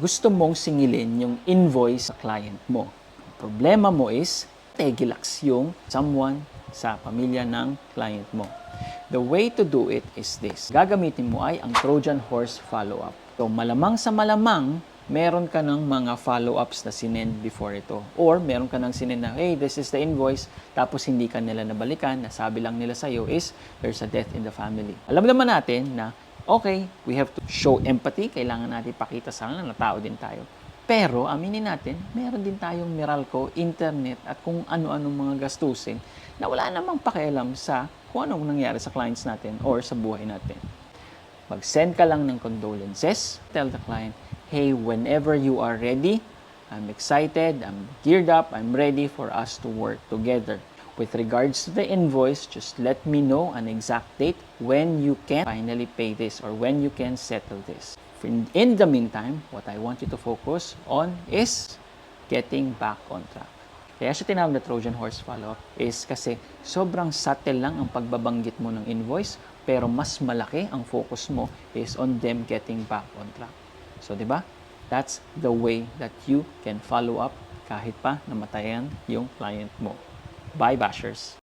gusto mong singilin yung invoice sa client mo. Ang problema mo is, tegilax yung someone sa pamilya ng client mo. The way to do it is this. Gagamitin mo ay ang Trojan Horse Follow-up. So, malamang sa malamang, meron ka ng mga follow-ups na sinend before ito. Or meron ka ng sinend na, hey, this is the invoice, tapos hindi ka nila nabalikan, nasabi lang nila sa'yo is, there's a death in the family. Alam naman natin na, okay, we have to show empathy, kailangan natin pakita sa kanila na tao din tayo. Pero, aminin natin, meron din tayong Meralco, internet, at kung ano-anong mga gastusin na wala namang pakialam sa kung anong nangyari sa clients natin or sa buhay natin. Mag-send ka lang ng condolences. Tell the client, hey, whenever you are ready, I'm excited, I'm geared up, I'm ready for us to work together. With regards to the invoice, just let me know an exact date when you can finally pay this or when you can settle this. In, the meantime, what I want you to focus on is getting back on track. Kaya siya tinawag na Trojan Horse Follow-up is kasi sobrang subtle lang ang pagbabanggit mo ng invoice pero mas malaki ang focus mo is on them getting back on track. So, di ba? That's the way that you can follow up kahit pa namatayan yung client mo. by bashers.